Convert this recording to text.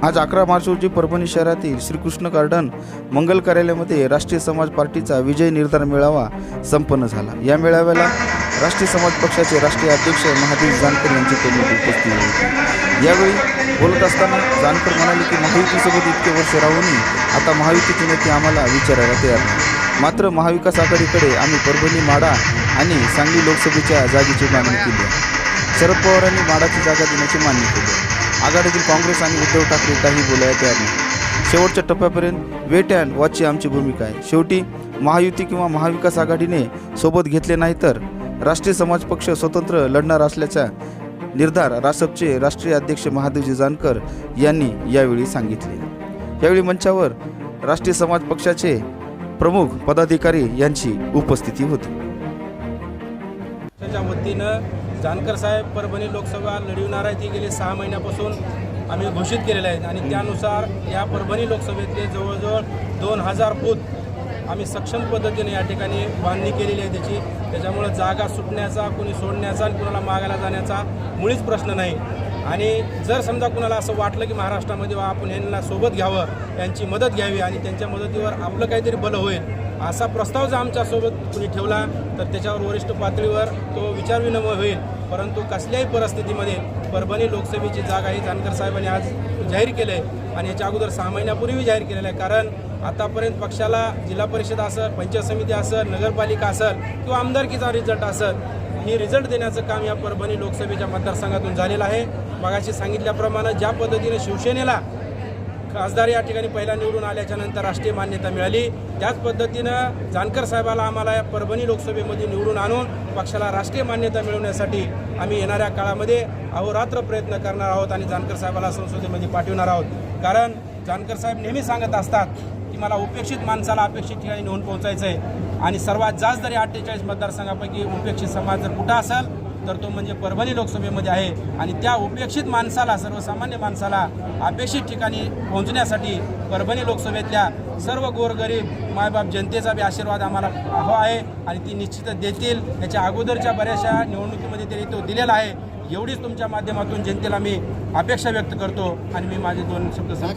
आज अकरा मार्च रोजी परभणी शहरातील श्रीकृष्ण गार्डन मंगल कार्यालयामध्ये राष्ट्रीय समाज पार्टीचा विजय निर्धार मेळावा संपन्न झाला. या मेळाव्याला राष्ट्रीय समाज पक्षाचे राष्ट्रीय अध्यक्ष महादेव जानकर यांची त्यांनी उपस्थिती होती. यावेळी बोलत असताना जानकर म्हणाले की महायुतीसोबत इतके वर्ष राहूनही आता महायुतीचे नेते आम्हाला विचारायला तयार नाही. मात्र महाविकास आघाडीकडे आम्ही परभणी माडा आणि सांगली लोकसभेच्या जागेची मागणी केली शरद पवारांनी माडाची जागा देण्याची मान्य केली आघाडीतील काँग्रेस आणि उद्धव ठाकरे काही बोलायला तयार नाही. शेवटच्या टप्प्यापर्यंत वेट अँड वॉचची आमची भूमिका आहे. शेवटी महायुती किंवा महाविकास आघाडीने सोबत घेतले नाही तर राष्ट्रीय समाज पक्ष स्वतंत्र लढणार असल्याचा निर्धार रासपचे राष्ट्रीय अध्यक्ष महादेवजी जानकर यांनी यावेळी सांगितले. यावेळी मंचावर राष्ट्रीय समाज पक्षाचे प्रमुख पदाधिकारी यांची उपस्थिती होती. पक्षाच्या वतीनं जानकर साहेब परभणी लोकसभा लढविणार आहे ती गेले सहा महिन्यापासून आम्ही घोषित केलेले आहेत. आणि त्यानुसार या परभणी लोकसभेतले जवळजवळ दोन हजार बूथ आम्ही सक्षम पद्धतीने या ठिकाणी बांधणी केलेली आहे त्याची. त्याच्यामुळं जागा सुटण्याचा कुणी सोडण्याचा आणि कुणाला मागायला जाण्याचा मुळीच प्रश्न नाही. आणि जर समजा कुणाला असं वाटलं की महाराष्ट्रामध्ये बा आपण यांना सोबत घ्यावं यांची मदत घ्यावी आणि त्यांच्या मदतीवर आपलं काहीतरी बलं होईल असा प्रस्ताव जर आमच्यासोबत कुणी ठेवला तर त्याच्यावर वरिष्ठ पातळीवर तो विचारविनिमय होईल. परंतु कसल्याही परिस्थितीमध्ये परभणी लोकसभेची जागा ही जानकर साहेबांनी आज जाहीर केलं आहे आणि याच्या अगोदर सहा महिन्यापूर्वी जाहीर केलेलं आहे. कारण आतापर्यंत पक्षाला जिल्हा परिषद असेल पंचायत समिती असेल नगरपालिका असेल किंवा आमदारकीचा रिझल्ट असेल ही रिझल्ट देण्याचं काम या परभणी लोकसभेच्या मतदारसंघातून झालेलं आहे. मगाशी सांगितल्याप्रमाणे ज्या पद्धतीने शिवसेनेला खासदार या ठिकाणी पहिला निवडून आल्याच्यानंतर राष्ट्रीय मान्यता मिळाली. त्याच पद्धतीनं जानकर साहेबाला आम्हाला या परभणी लोकसभेमध्ये निवडून आणून पक्षाला राष्ट्रीय मान्यता मिळवण्यासाठी आम्ही येणाऱ्या काळामध्ये अहोरात्र प्रयत्न करणार आहोत आणि जानकर साहेबाला संसदेमध्ये पाठवणार आहोत. कारण जानकर साहेब नेहमी सांगत असतात की मला उपेक्षित माणसाला अपेक्षित ठिकाणी नेऊन पोहोचायचं आहे आणि सर्वात जास्त जरी अठ्ठेचाळीस मतदारसंघापैकी उपेक्षित समाज जर कुठं असेल तर तो म्हणजे परभणी लोकसभेमध्ये आहे आणि त्या उपेक्षित माणसाला सर्वसामान्य माणसाला अपेक्षित ठिकाणी पोहोचण्यासाठी परभणी लोकसभेतल्या सर्व गोरगरीब मायबाप जनतेचा बी आशीर्वाद आम्हाला हवा आहे आणि ती निश्चितच देतील. त्याच्या अगोदरच्या बऱ्याचशा निवडणुकीमध्ये तरी तो दिलेला आहे. एवढीच तुमच्या माध्यमातून जनतेला मी अपेक्षा व्यक्त करतो आणि मी माझे दोन शब्द सांग